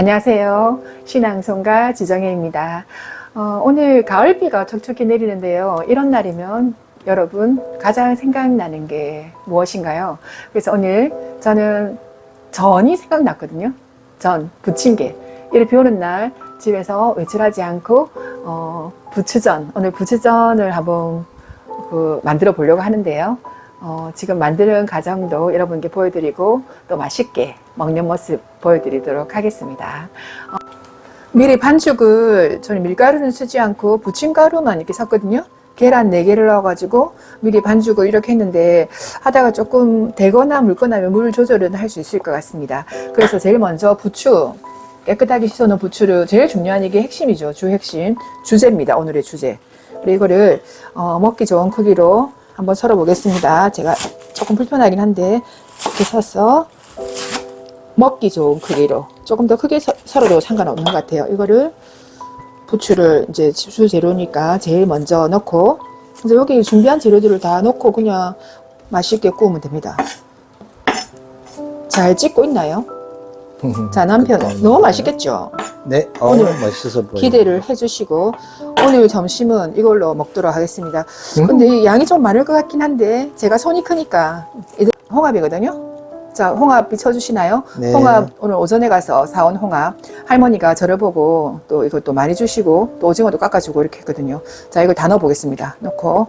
안녕하세요. 신앙송가 지정혜입니다. 어, 오늘 가을비가 촉촉히 내리는데요. 이런 날이면 여러분 가장 생각나는 게 무엇인가요? 그래서 오늘 저는 전이 생각났거든요. 전, 부침개. 이렇게 비 오는 날 집에서 외출하지 않고 어, 부추전, 오늘 부추전을 한번 그 만들어 보려고 하는데요. 어, 지금 만드는 과정도 여러분께 보여드리고 또 맛있게 먹는 모습 보여드리도록 하겠습니다. 어, 미리 반죽을 저는 밀가루는 쓰지 않고 부침가루만 이렇게 샀거든요. 계란 4개를 넣어가지고 미리 반죽을 이렇게 했는데 하다가 조금 되거나 묽거나 하면 물 조절은 할 수 있을 것 같습니다. 그래서 제일 먼저 부추 깨끗하게 씻어놓은 부추를 제일 중요한 이게 핵심이죠. 주 핵심 주제입니다. 오늘의 주제. 그리고 이거를 어, 먹기 좋은 크기로 한번 썰어 보겠습니다. 제가 조금 불편하긴 한데 이렇게 서서 먹기 좋은 크기로 조금 더 크게 서- 썰어도 상관없는 것 같아요. 이거를 부추를 이제 주 재료니까 제일 먼저 넣고 이제 여기 준비한 재료들을 다 넣고 그냥 맛있게 구우면 됩니다. 잘 찍고 있나요? 자 남편 너무 맛있겠죠? 네, 어, 오늘 맛있어 보여. 기대를 해주시고 오늘 점심은 이걸로 먹도록 하겠습니다. 음? 근데 이 양이 좀 많을 것 같긴 한데 제가 손이 크니까 이들 홍합이거든요. 자 홍합 비춰주시나요? 네. 홍합 오늘 오전에 가서 사온 홍합 할머니가 저를 보고 또 이것도 많이 주시고 또 오징어도 깎아주고 이렇게 했거든요. 자 이걸 다 넣어보겠습니다. 넣고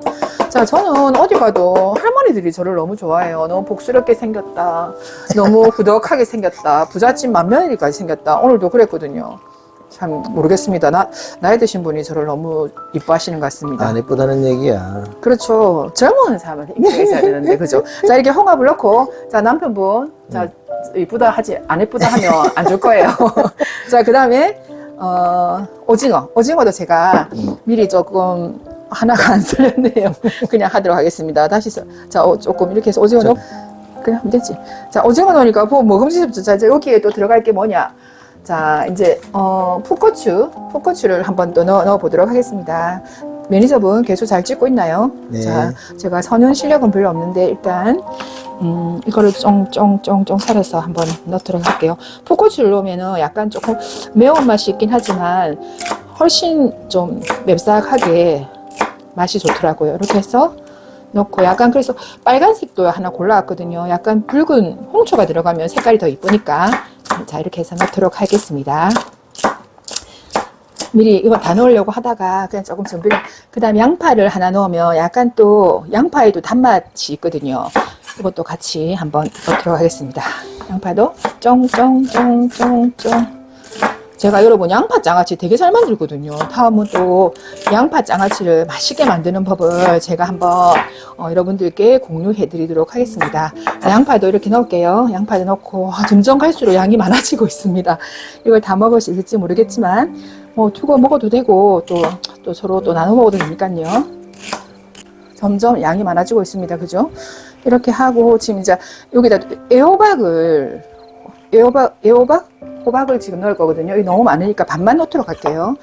자 저는 어디 가도 할머니들이 저를 너무 좋아해요. 너무 복스럽게 생겼다. 너무 후덕하게 생겼다. 부잣집 맏며느리까지 생겼다. 오늘도 그랬거든요. 참 모르겠습니다. 나, 나이 드신 분이 저를 너무 이뻐하시는 것 같습니다. 안 예쁘다는 얘기야. 그렇죠. 젊은 사람한테 인기가 있어야 되는데, 그죠? 자, 이렇게 홍합을 넣고, 자, 남편분, 자, 이쁘다 하지, 안 예쁘다 하면 안 줄 거예요. 자, 그 다음에, 어, 오징어. 오징어도 제가 음. 미리 조금, 하나가 안 썰렸네요. 그냥 하도록 하겠습니다. 다시, 썰- 자, 어, 조금 이렇게 해서 오징어 넣 그냥 하면 되지. 자, 오징어 넣으니까 뭐 먹음직스럽죠. 자, 이제 여기에 또 들어갈 게 뭐냐. 자, 이제, 어, 풋고추, 풋고추를 한번 또 넣어, 넣어 보도록 하겠습니다. 매니저분 계속 잘 찍고 있나요? 네. 자, 제가 선은 실력은 별로 없는데, 일단, 음, 이거를 쫑쫑쫑쫑 살려서 한번 넣도록 할게요. 풋고추를 넣으면은 약간 조금 매운맛이 있긴 하지만, 훨씬 좀 맵싹하게 맛이 좋더라고요. 이렇게 해서 넣고, 약간 그래서 빨간색도 하나 골라왔거든요. 약간 붉은 홍초가 들어가면 색깔이 더 이쁘니까. 자, 이렇게 해서 넣도록 하겠습니다. 미리 이거 다 넣으려고 하다가 그냥 조금 준비를 그 다음에 양파를 하나 넣으면 약간 또 양파에도 단맛이 있거든요. 이것도 같이 한번 넣도록 하겠습니다. 양파도 쫑쫑쫑쫑쫑 제가 여러분 양파 장아찌 되게 잘 만들거든요 다음은 또 양파 장아찌를 맛있게 만드는 법을 제가 한번 어, 여러분들께 공유해 드리도록 하겠습니다 자, 양파도 이렇게 넣을게요 양파도 넣고 아, 점점 갈수록 양이 많아지고 있습니다 이걸 다 먹을 수 있을지 모르겠지만 뭐 두고 먹어도 되고 또, 또 서로 또 나눠 먹어도 되니까요. 점점 양이 많아지고 있습니다. 그죠? 이렇게 하고 지금 이제 여기다 애호박을 애호박 애호박 호박을 지금 넣을 거거든요. 이 너무 많으니까 반만 넣도록 할게요.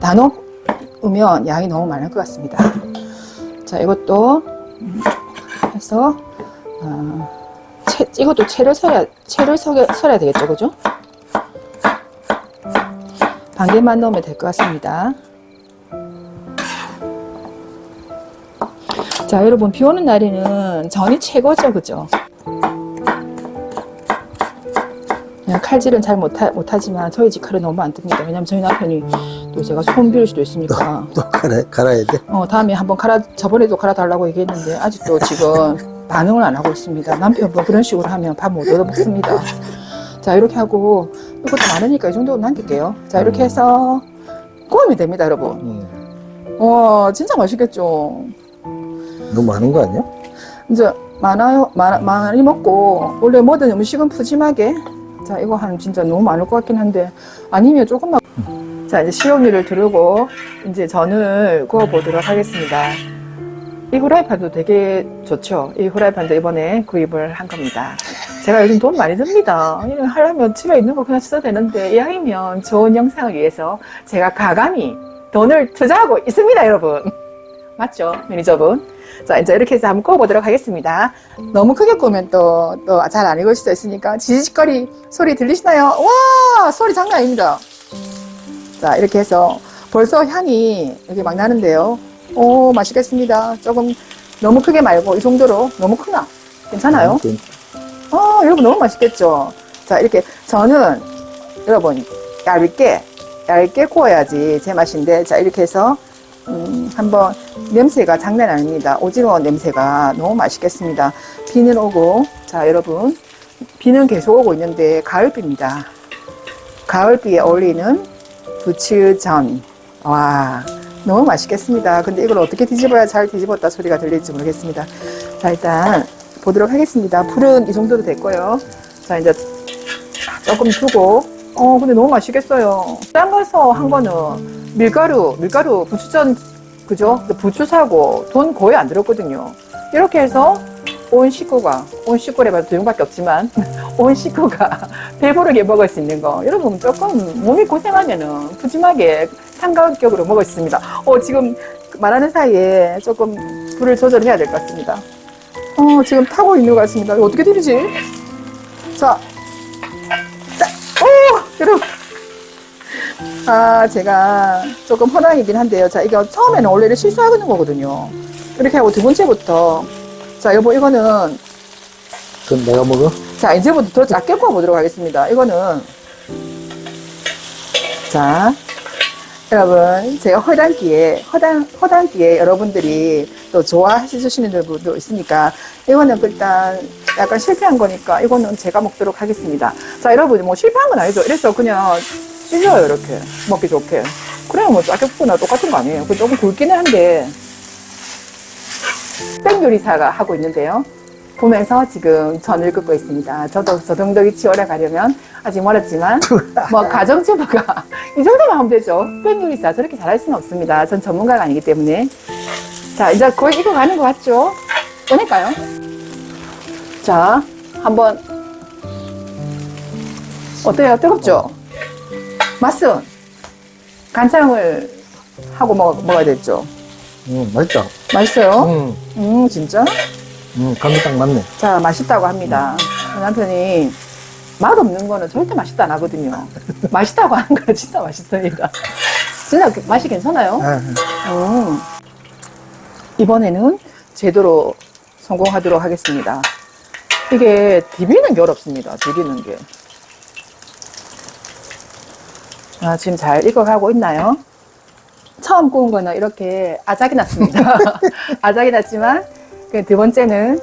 다 넣으면 양이 너무 많을 것 같습니다. 자, 이것도 음, 해서 어, 채, 이것도 채를 썰어야 채를 썰어야, 썰어야 되겠죠, 그죠? 반 개만 넣으면 될 것 같습니다. 자, 여러분, 비 오는 날에는 전이 최고죠, 그죠? 그냥 칼질은 잘 못하, 못하지만 저희 집 칼은 너무 안 듭니다. 왜냐면 저희 남편이 또 제가 소음 비울 수도 있으니까. 또 갈아, 갈아야 돼. 어, 다음에 한번 갈아, 저번에도 갈아달라고 얘기했는데 아직도 지금 반응을 안 하고 있습니다. 남편 뭐 그런 식으로 하면 밥 못 얻어 먹습니다. 자, 이렇게 하고 이것도 많으니까 이 정도 남길게요. 자, 이렇게 해서 구우면 됩니다, 여러분. 음. 와, 진짜 맛있겠죠? 너무 많은 거 아니야? 이제 많아요, 많, 많이 먹고 원래 모든 음식은 푸짐하게 자, 이거 한 진짜 너무 많을 것 같긴 한데 아니면 조금만 자, 이제 식용유를 두르고 이제 전을 구워 보도록 하겠습니다. 이 후라이팬도 되게 좋죠. 이 후라이팬도 이번에 구입을 한 겁니다. 제가 요즘 돈 많이 듭니다. 하려면 집에 있는 거 그냥 써도 되는데 이왕이면 좋은 영상을 위해서 제가 가감히 돈을 투자하고 있습니다, 여러분. 맞죠? 매니저분. 자, 이제 이렇게 해서 한번 구워보도록 하겠습니다. 너무 크게 구우면 또, 또 잘 안 익을 수도 있으니까 지지직거리 소리 들리시나요? 와! 소리 장난 아닙니다. 자, 이렇게 해서 벌써 향이 여기 막 나는데요. 오, 맛있겠습니다. 조금 너무 크게 말고 이 정도로 너무 크나? 괜찮아요? 어, 여러분 너무 맛있겠죠? 자, 이렇게 저는 여러분 얇게 얇게 구워야지 제 맛인데 자, 이렇게 해서 음, 한번 냄새가 장난 아닙니다. 오징어 냄새가 너무 맛있겠습니다. 비는 오고 자, 여러분 비는 계속 오고 있는데 가을비입니다. 가을비에 어울리는 부추전. 와, 너무 맛있겠습니다. 근데 이걸 어떻게 뒤집어야 잘 뒤집었다 소리가 들릴지 모르겠습니다. 자, 일단 보도록 하겠습니다. 불은 이 정도도 됐고요. 자, 이제 조금 두고. 어, 근데 너무 맛있겠어요. 딴 가서 한 거는 밀가루, 밀가루, 부추전, 그죠? 부추 사고 돈 거의 안 들었거든요. 이렇게 해서 온 식구가, 온 식구래봐도 두 명밖에 없지만, 온 식구가 배부르게 먹을 수 있는 거. 여러분 조금 몸이 고생하면은 푸짐하게 삼가격으로 먹을 수 있습니다. 어, 지금 말하는 사이에 조금 불을 조절해야 될 것 같습니다. 어, 지금 타고 있는 것 같습니다. 어떻게 들리지? 자, 자, 오, 여러분. 아, 제가 조금 허당이긴 한데요. 자, 이거 처음에는 원래 이렇게 실수하는 거거든요. 이렇게 하고 두 번째부터. 자, 여보, 이거는 그럼 내가 먹어? 자, 이제부터 더 작게 구워보도록 하겠습니다. 이거는, 자, 여러분, 제가 허당기에, 허당, 허당기에 여러분들이 또 좋아해주시는 분도 있으니까, 이거는 일단 약간 실패한 거니까, 이거는 제가 먹도록 하겠습니다. 자, 여러분, 뭐 실패한 건 아니죠. 이래서 그냥 찢어요, 이렇게. 먹기 좋게. 그래야 뭐 작게 구우나 똑같은 거 아니에요. 그 조금 굵기는 한데, 백 요리사가 하고 있는데요. 보면서 지금 전을 긋고 있습니다. 저도 저동덕이 치오래 가려면 아직 멀었지만 뭐 가정주부가 이 정도만 하면 되죠. 팬 요리사 저렇게 잘할 수는 없습니다. 전 전문가가 아니기 때문에 자 이제 거의 익어가는 것 같죠? 꺼낼까요? 자 한번 어때요? 뜨겁죠? 맛은 간장을 하고 먹, 먹어야 되죠. 응, 맛있다. 맛있어요? 응, 음 진짜? 응, 감이 딱 맞네. 자, 맛있다고 합니다. 남편이 맛없는 거는 절대 맛있다 안 하거든요. 맛있다고 하는 거는 진짜 맛있습니다. 진짜 그 맛이 괜찮아요? 아, 음. 이번에는 제대로 성공하도록 하겠습니다. 이게 디비는 게 어렵습니다. 디비는 게. 아, 지금 잘 익어가고 있나요? 처음 구운 거는 이렇게 아작이 났습니다. 아작이 났지만 그 두 번째는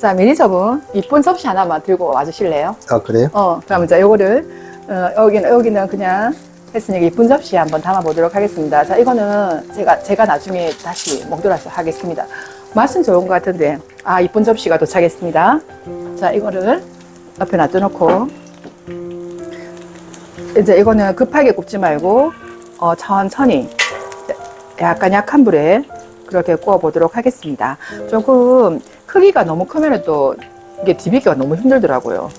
자 매니저분 이쁜 접시 하나만 들고 와주실래요? 아, 그래요? 어, 그럼 이제 요거를, 어, 여기는, 여기는 그냥 했으니까 이쁜 접시에 한번 담아보도록 하겠습니다. 자, 이거는 제가, 제가 나중에 다시 먹도록 하겠습니다. 맛은 좋은 것 같은데, 아, 이쁜 접시가 도착했습니다. 자, 이거를 옆에 놔둬놓고, 이제 이거는 급하게 굽지 말고, 어, 천천히, 약간 약한 불에 그렇게 구워 보도록 하겠습니다. 조금 크기가 너무 크면 또 이게 디비기가 너무 힘들더라고요.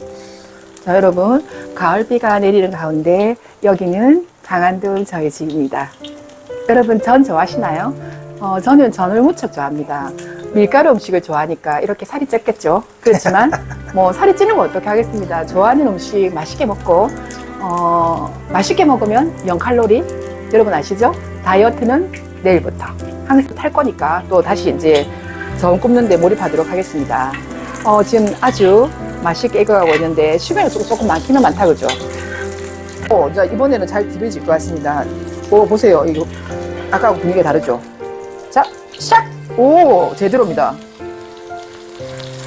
자, 여러분, 가을비가 내리는 가운데 여기는 강한도 저희 집입니다. 여러분, 전 좋아하시나요? 어, 저는 전을 무척 좋아합니다. 밀가루 음식을 좋아하니까 이렇게 살이 쪘겠죠. 그렇지만, 뭐, 살이 찌는 거 어떻게 하겠습니다. 좋아하는 음식 맛있게 먹고, 어, 맛있게 먹으면 0칼로리. 여러분 아시죠? 다이어트는 내일부터. 항상 탈 거니까 또 다시 이제 전 굽는데 몰입하도록 하겠습니다. 어, 지금 아주 맛있게 익어가고 있는데 시간이 조금, 조금 많기는 많다 그죠? 어, 자 이번에는 잘 디벼질 것 같습니다. 오 보세요 이거 아까하고 분위기가 다르죠? 자 시작! 오 제대로입니다.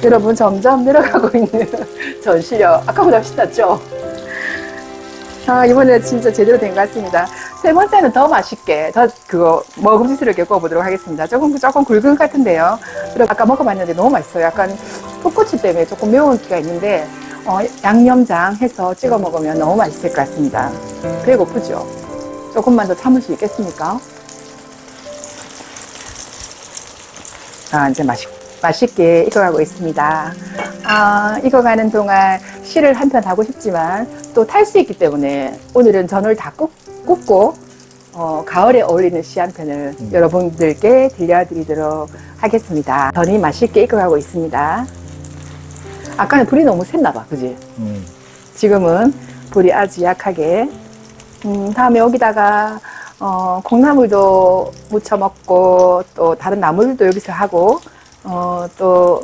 여러분 점점 늘어가고 있는 전 실력 아까보다 훨씬 낫죠? 아 이번에 진짜 제대로 된 것 같습니다. 세 번째는 더 맛있게 더 그거 먹음직스럽게 구워보도록 하겠습니다. 조금 조금 굵은 것 같은데요. 그리고 아까 먹어봤는데 너무 맛있어요. 약간 풋고추 때문에 조금 매운 기가 있는데 어, 양념장 해서 찍어 먹으면 너무 맛있을 것 같습니다. 배고프죠? 조금만 더 참을 수 있겠습니까? 아, 이제 맛있, 맛있게 익어가고 있습니다. 아, 익어가는 동안 실을 한편 하고 싶지만 또 탈 수 있기 때문에 오늘은 전을 다 굽, 굽고 어, 가을에 어울리는 시 한 편을 음. 여러분들께 들려드리도록 하겠습니다. 전이 맛있게 익어가고 있습니다. 아까는 불이 너무 샜나 봐, 그지? 음. 지금은 불이 아주 약하게. 음, 다음에 여기다가 어, 콩나물도 무쳐 먹고 또 다른 나물도 여기서 하고 어, 또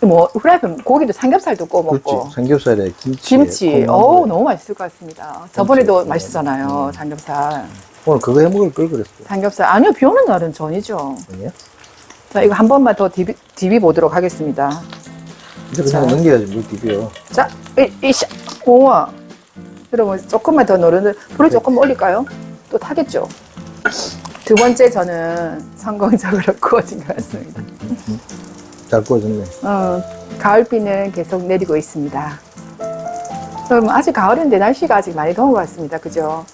뭐 후라이팬 고기도 삼겹살도 구워 먹고 그렇지. 삼겹살에 김치. 김치. 어우 너무 맛있을 것 같습니다. 저번에도 김치. 맛있었잖아요 음. 삼겹살. 오늘 그거 해 먹을 걸 그랬어. 삼겹살 아니요 비 오는 날은 전이죠. 아니야? 자 이거 한 번만 더 디비, 디비 보도록 하겠습니다. 이제 그냥 자. 넘겨야지 물 비벼. 자, 이, 이샤, 우와. 여러분, 조금만 더 노르는, 불을 조금 올릴까요? 또 타겠죠? 두 번째 저는 성공적으로 구워진 것 같습니다. 잘 구워졌네. 어, 가을비는 계속 내리고 있습니다. 그럼 아직 가을인데 날씨가 아직 많이 더운 것 같습니다. 그죠?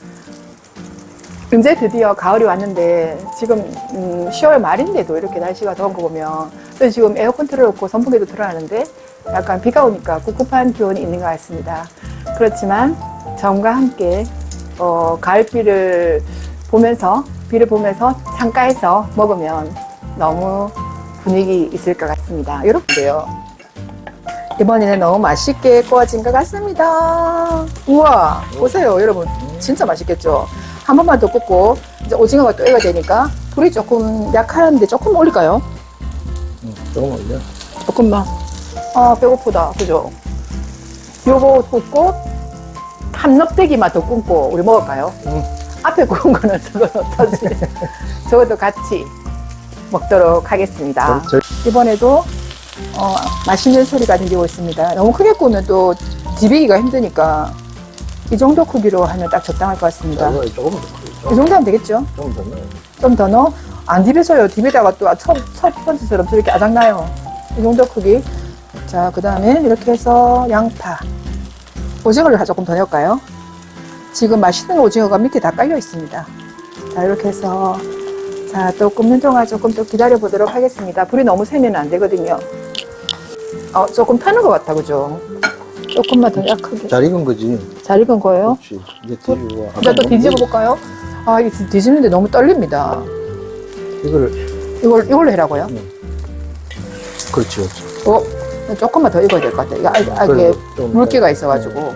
이제 드디어 가을이 왔는데 지금 음, 10월 말인데도 이렇게 날씨가 더운 거 보면 또 지금 에어컨 틀어놓고 선풍기도 틀어놨는데 약간 비가 오니까 꿉꿉한 기온이 있는 것 같습니다. 그렇지만 저음과 함께 어, 가을비를 보면서 비를 보면서 창가에서 먹으면 너무 분위기 있을 것 같습니다. 여러분도요. 이번에는 너무 맛있게 구워진 것 같습니다. 우와, 보세요, 여러분. 진짜 맛있겠죠? 한 번만 더 굽고, 이제 오징어가 또 익어야 되니까, 불이 조금 약하는데 조금 올릴까요? 응, 조금 올려. 조금만. 아, 배고프다. 그죠? 요거 굽고, 한넙대기만 더 굽고, 우리 먹을까요? 응. 앞에 구운 거는 저거 어떠지? 저것도 같이 먹도록 하겠습니다. 저, 이번에도 어, 맛있는 소리가 들리고 있습니다. 너무 크게 구우면 또 디비기가 힘드니까 이 정도 크기로 하면 딱 적당할 것 같습니다. 저, 조금 더. 이 정도 하면 되겠죠? 조금 더 넣어. 좀더 넣어? 안 디벼서요. 디비다가 또 첫, 첫 번째처럼 저렇게 아작나요. 이 정도 크기. 자, 그 다음에 이렇게 해서 양파. 오징어를 다 조금 더 넣을까요? 지금 맛있는 오징어가 밑에 다 깔려 있습니다. 자, 이렇게 해서 자, 또 굽는 동안 조금 또 기다려 보도록 하겠습니다. 불이 너무 세면 안 되거든요. 어, 조금 타는 것 같다, 그죠? 조금만 더 약하게. 잘 익은 거지. 잘 익은 거예요? 그렇지. 이제 뒤집어. 이제 또 뒤집어 볼까요? 아, 이 뒤집는데 너무 떨립니다. 이거를, 이걸, 이걸로 해라고요? 그렇지, 그렇지. 어, 조금만 더 익어야 될 것 같아요. 이게 아, 아, 이게 그래도 좀 물기가 더- 있어가지고.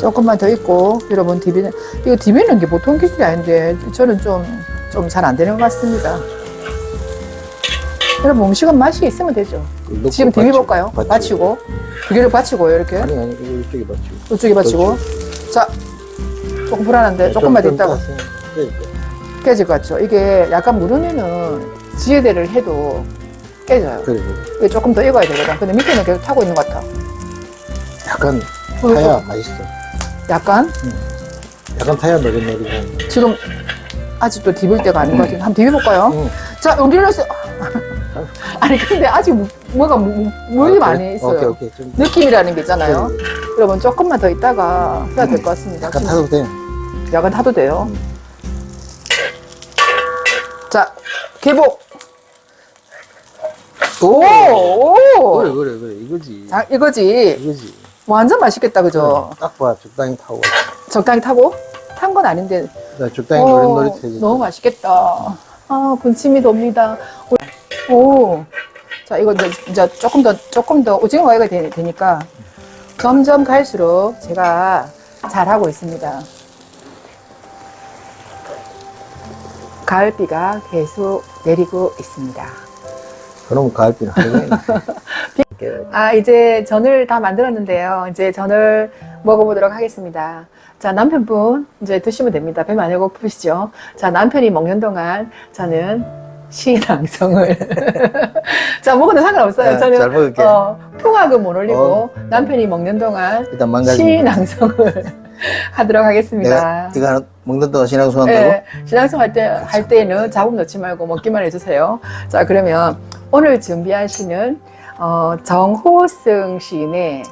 조금만 더 익고, 여러분, 디비는, 이거 디비는 게 보통 기술이 아닌데, 저는 좀, 좀 잘 안 되는 것 같습니다. 여러분, 음식은 맛이 있으면 되죠. 지금 디비 받치고, 볼까요? 받치고. 두 개를 받치고, 이렇게. 아니, 아니, 이쪽에 받치고. 이쪽에 받치고. 자, 조금 불안한데, 조금만 더좀 있다가. 깨질 것 같죠? 이게 약간 묻으면은 지혜대를 해도 깨져요. 그래, 그래. 이게 조금 더 익어야 되거든. 근데 밑에는 계속 타고 있는 것 같아. 약간 어, 타야 맛있어. 약간 약간 타야 노릇노릇한. 지금 아직도 디빌 때가 아닌 것 같은데 한번 디벼볼까요? 응. 자 여기를 해서 아니 근데 아직 무- 뭐가 무- 물이 아, 많이 그래? 있어요. 오케이, 오케이. 좀 느낌이라는 게 있잖아요. 그래, 그래. 여러분 조금만 더 있다가 해야 될 것 같습니다. 약간 타도 돼. 약간 타도 돼요. 음. 자 개복. 오, 오. 그래, 그래, 그래. 이거지. 자, 이거지. 이거지. 완전 맛있겠다, 그죠? 딱 봐. 적당히 타고. 적당히 타고 탄 건 아닌데 나 적당히 오, 노릇노릇해지. 너무 맛있겠다. 아, 군침이 돕니다. 오. 자, 이거 이제, 이제 조금 더, 조금 더 오징어가 되- 되니까 점점 갈수록 제가 잘하고 있습니다. 가을비가 계속 내리고 있습니다. 그럼 가을비는 하루 에. 아, 이제 전을 다 만들었는데요. 이제 전을 먹어보도록 하겠습니다. 자, 남편분, 이제 드시면 됩니다. 배 많이 고프시죠? 자, 남편이 먹는 동안 저는 시낭성을. 자, 먹어도 상관없어요. 아, 저는, 잘 먹을게. 어, 풍악은 못 올리고, 어. 남편이 먹는 동안 일단 망가지. 시낭성을 하도록 하겠습니다. 내가 이거 먹는 동안 신앙수 한다고? 네, 신앙송 할 때, 할 때는 잡음 넣지 말고 먹기만 해주세요. 자, 그러면 오늘 준비한 시는, 어, 정호승 시인의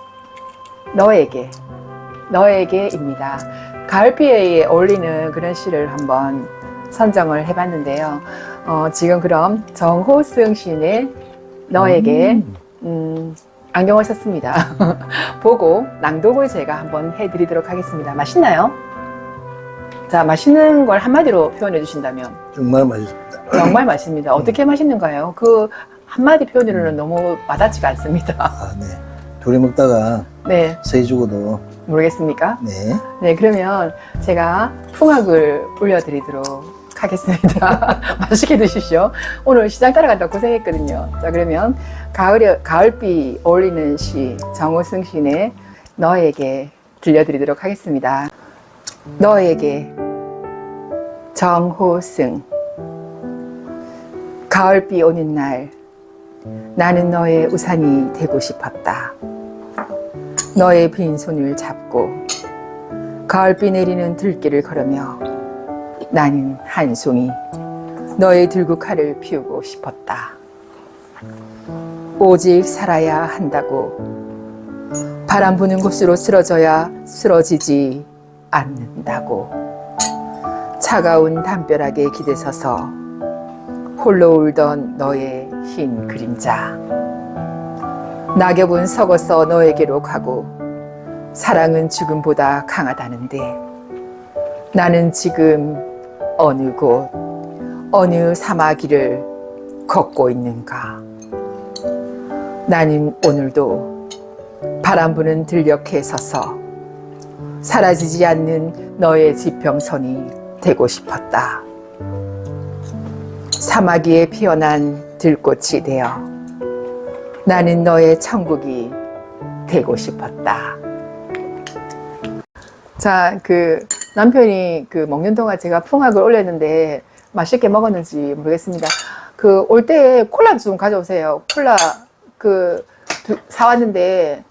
너에게, 너에게입니다. 가을비에 어울리는 그런 시를 한번 선정을 해봤는데요. 어, 지금 그럼 정호승 시인의 너에게, 음. 음, 안경을 썼습니다. 보고 낭독을 제가 한번 해드리도록 하겠습니다. 맛있나요? 자, 맛있는 걸 한마디로 표현해 주신다면 정말 맛있습니다. 정말 맛있습니다. 어떻게 맛있는가요? 그 한마디 표현으로는 너무 와닿지가 않습니다. 아, 네. 둘이 먹다가 네, 서희 주고도, 모르겠습니까? 네. 네, 그러면 제가 풍악을 올려드리도록 하겠습니다. 맛있게 드십시오. 오늘 시장 따라간다 고생했거든요. 자, 그러면 가을, 가을비 어울리는 시, 정호승 시인의 너에게 들려드리도록 하겠습니다. 너에게 정호승 가을비 오는 날 나는 너의 우산이 되고 싶었다. 너의 빈손을 잡고 가을비 내리는 들길을 걸으며 나는 한 송이 너의 칼을 피우고 싶었다. 오직 살아야 한다고 바람 부는 곳으로 쓰러져야 쓰러지지 않는다고 차가운 담벼락에 기대서서 홀로 울던 너의 흰 그림자. 낙엽은 썩어서 너에게로 가고 사랑은 죽음보다 강하다는데 나는 지금 어느 곳 어느 사마귀를 걷고 있는가? 나는 오늘도 바람 부는 들녘에 서서 사라지지 않는 너의 지평선이 되고 싶었다. 사마귀에 피어난 들꽃이 되어 나는 너의 천국이 되고 싶었다. 자, 그 남편이 그 먹는 동안 제가 풍악을 올렸는데 맛있게 먹었는지 모르겠습니다. 그 올 때 콜라 좀 가져오세요. 콜라 그 두- 사왔는데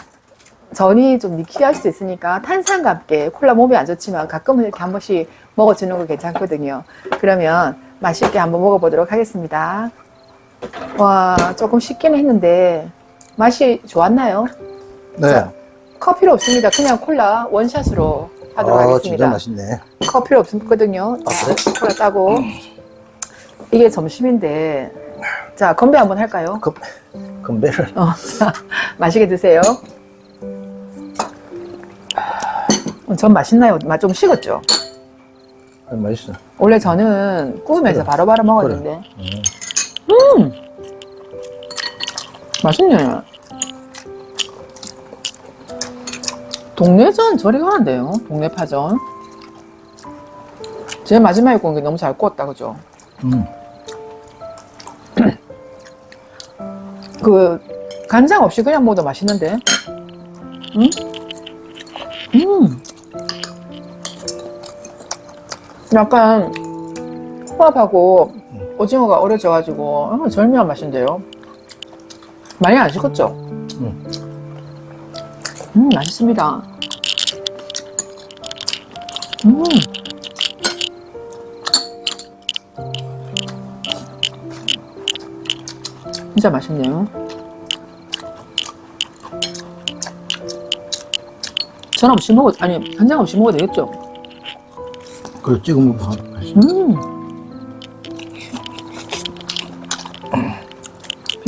전이 좀 니키할 수도 있으니까 탄산과 함께 콜라 몸에 안 좋지만 가끔은 이렇게 한 번씩 먹어주는 거 괜찮거든요. 그러면 맛있게 한번 먹어보도록 하겠습니다. 와, 조금 쉽긴 했는데 맛이 좋았나요? 네. 자, 커피로 없습니다. 그냥 콜라 원샷으로 하도록 아, 진짜 하겠습니다. 맛있네. 커피로 없거든요. 아, 자, 콜라 따고 이게 점심인데 자 건배 한번 할까요? 컵, 건배를. 어, 자, 맛있게 드세요. 어, 전 맛있나요? 맛 좀 식었죠? 아, 맛있어. 원래 저는 구우면서 그래. 바로바로 먹었는데 음. 맛있네. 동네전 저리 가는데요. 동네 파전. 제일 마지막에 구운 게 너무 잘 구웠다, 그죠? 음. 그 간장 없이 그냥 먹어도 맛있는데. 음? 음. 약간 호합하고 오징어가 어려져가지고 어, 절묘한 맛인데요. 많이 안 식었죠? 음. 음, 맛있습니다. 음. 진짜 맛있네요. 전 없이 먹어도, 아니, 간장 없이 먹어도 되겠죠? 그걸 찍어 먹어도 맛있어. 음.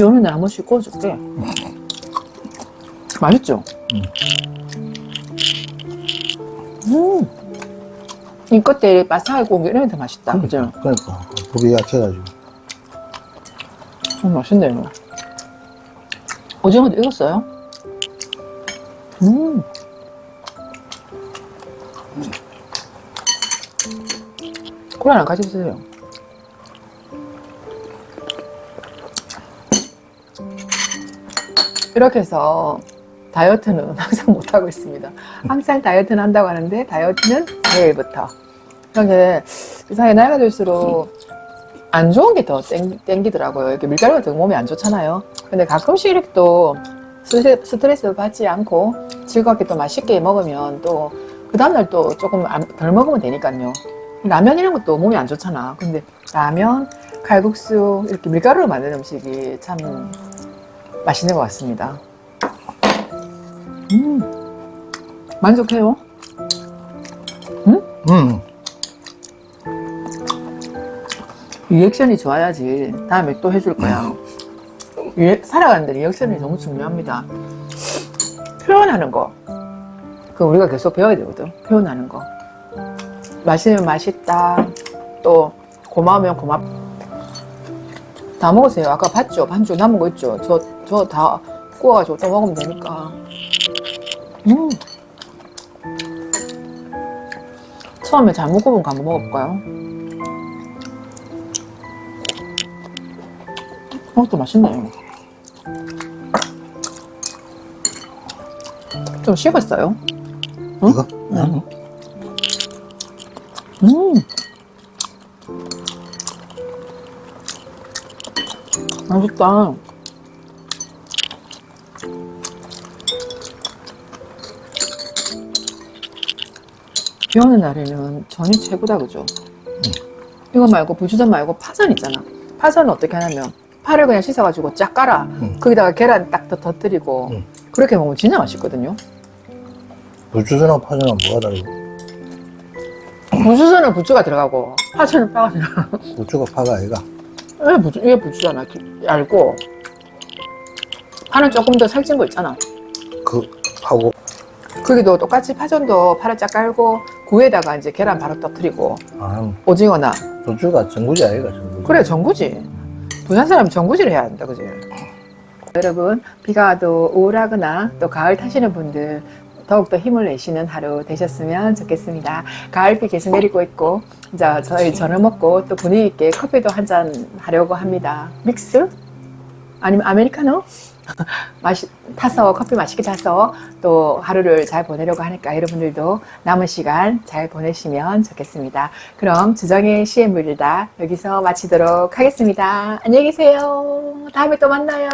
날한 번씩 구워줄게. 맛있죠? 음. 이 껍데기 바삭하게 구운 게 이런 게더 맛있다. 그죠? 그러니까. 불이 약해가지고. 음, 맛있네요. 오징어도 익었어요? 음. 콜라랑 같이 드세요. 이렇게 해서 다이어트는 항상 못하고 있습니다. 항상 다이어트는 한다고 하는데 다이어트는 내일부터. 이렇게 이상하게 나이가 들수록 안 좋은 게 더 땡기더라고요. 이렇게 밀가루가 더 몸에 안 좋잖아요. 근데 가끔씩 이렇게 또 스트레- 스트레스 받지 않고 즐겁게 또 맛있게 먹으면 또 그 다음날 또 조금 안- 덜 먹으면 되니까요. 라면 이런 것도 몸에 안 좋잖아. 근데 라면, 칼국수 이렇게 밀가루로 만든 음식이 참 맛있는 것 같습니다. 음, 만족해요? 음. 리액션이 좋아야지 다음에 또 해줄 거야. 리액- 살아가는데 리액션이 너무 중요합니다. 표현하는 거. 그 우리가 계속 배워야 되거든. 표현하는 거. 맛있으면 맛있다. 또 고마우면 고맙. 다 먹으세요. 아까 봤죠? 반죽 남은 거 있죠? 저 저다 구워가지고 또 먹으면 되니까. 음. 처음에 잘 먹어본 거 한번 먹어볼까요? 어, 또 맛있네. 좀 식었어요. 응? 이거? 응. 음. 맛있다. 비 오는 날에는 전이 최고다, 그죠? 이거 말고, 부추전 말고 파전 있잖아. 파전은 어떻게 하냐면, 파를 그냥 씻어가지고 쫙 깔아. 응. 거기다가 계란 딱더 터뜨리고, 응. 그렇게 먹으면 진짜 맛있거든요. 부추전하고 파전하고 뭐가 다르고? 부추전은 부추가 들어가고, 파전은 파가 들어가. 부추가 파가 아이가? 왜 부추, 이게 부추잖아. 기- 얇고. 파는 조금 더 살찐 거 있잖아. 그 파고 거기도 똑같이 파전도 쫙 깔고, 구에다가 이제 계란 바로 터뜨리고, 아 오징어나. 부추가 전구지 아이가 전구지. 그래, 전구지. 부산 사람이 전구지를 해야 한다, 그지? 여러분, 비가 와도 우울하거나 또 가을 타시는 분들 더욱더 힘을 내시는 하루 되셨으면 좋겠습니다. 가을비 계속 내리고 있고, 이제 저희 저녁 먹고 또 분위기 있게 커피도 한 잔 하려고 합니다. 믹스? 아니면 아메리카노? 마시, 타서, 커피 맛있게 타서 또 하루를 잘 보내려고 하니까 여러분들도 남은 시간 잘 보내시면 좋겠습니다. 그럼 주정의 CM물이다 여기서 마치도록 하겠습니다. 안녕히 계세요. 다음에 또 만나요.